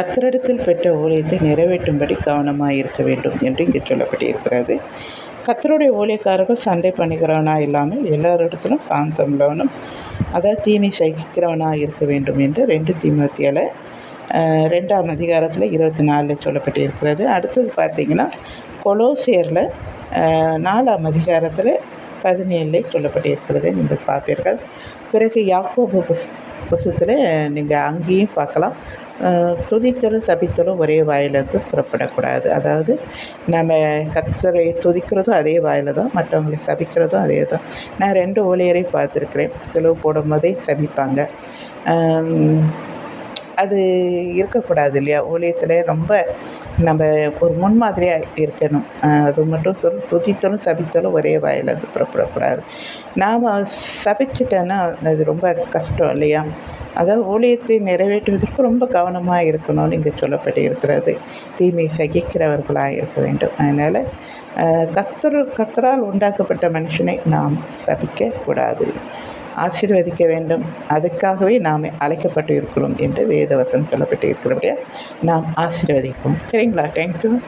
கத்தரிடத்தில் பெற்ற ஊழியத்தை நிறைவேற்றும்படி கவனமாக இருக்க வேண்டும் என்று இங்கே சொல்லப்பட்டிருக்கிறது. கத்தருடைய ஊழியக்காரர்கள் சண்டை பண்ணிக்கிறவனாக இல்லாமல் எல்லாரிடத்திலும் சாந்தம் உள்ளவனும் அதாவது தீமை சகிக்கிறவனாக இருக்க வேண்டும் என்று ரெண்டு தீமத்தியால் ரெண்டாம் அதிகாரத்தில் இருபத்தி நாலில் சொல்லப்பட்டிருக்கிறது. அடுத்தது பார்த்திங்கன்னா கொலோசியரில் நாலாம் அதிகாரத்தில் பதினேழில் சொல்லப்பட்டிருக்கிறது. நீங்கள் பார்ப்பீர்கள். பிறகு யாக்கோபு புஸ் புஸ்தத்தில் நீங்கள் அங்கேயும் பார்க்கலாம். துதித்தலும் சபித்தலும் ஒரே வாயிலிருந்து புறப்படக்கூடாது. அதாவது நம்ம கத்தரை துதிக்கிறதும் அதே வாயில் தான் மற்றவங்களை சபிக்கிறதும் அதே தான். நான் ரெண்டு ஊழியரையும் பார்த்துருக்குறேன். செலவு போடும் போதே சபிப்பாங்க அது இருக்கக்கூடாது இல்லையா? ஊழியத்தில் ரொம்ப நம்ம ஒரு முன்மாதிரியாக இருக்கணும். அது மட்டும் து துதித்தலும் சபித்தலும் ஒரே வாயில் அது புறப்படக்கூடாது. நாம் சபிச்சிட்டோன்னா அது ரொம்ப கஷ்டம் இல்லையா? அதாவது ஊழியத்தை நிறைவேற்றுவதற்கு ரொம்ப கவனமாக இருக்கணும்னு இங்கே சொல்லப்பட்டு இருக்கிறது தீமை சகிக்கிறவர்களாக இருக்க வேண்டும். அதனால் கத்தர் கத்தரால் உண்டாக்கப்பட்ட மனுஷனை நாம் சபிக்கக்கூடாது. ஆசீர்வதிக்க வேண்டும். அதுக்காகவே நாம் அழைக்கப்பட்டு இருக்கிறோம் என்று வேதவசம் சொல்லப்பட்டு இருக்கிறபடியாக நாம் ஆசீர்வதிப்போம். சரிங்களா? தேங்க்யூ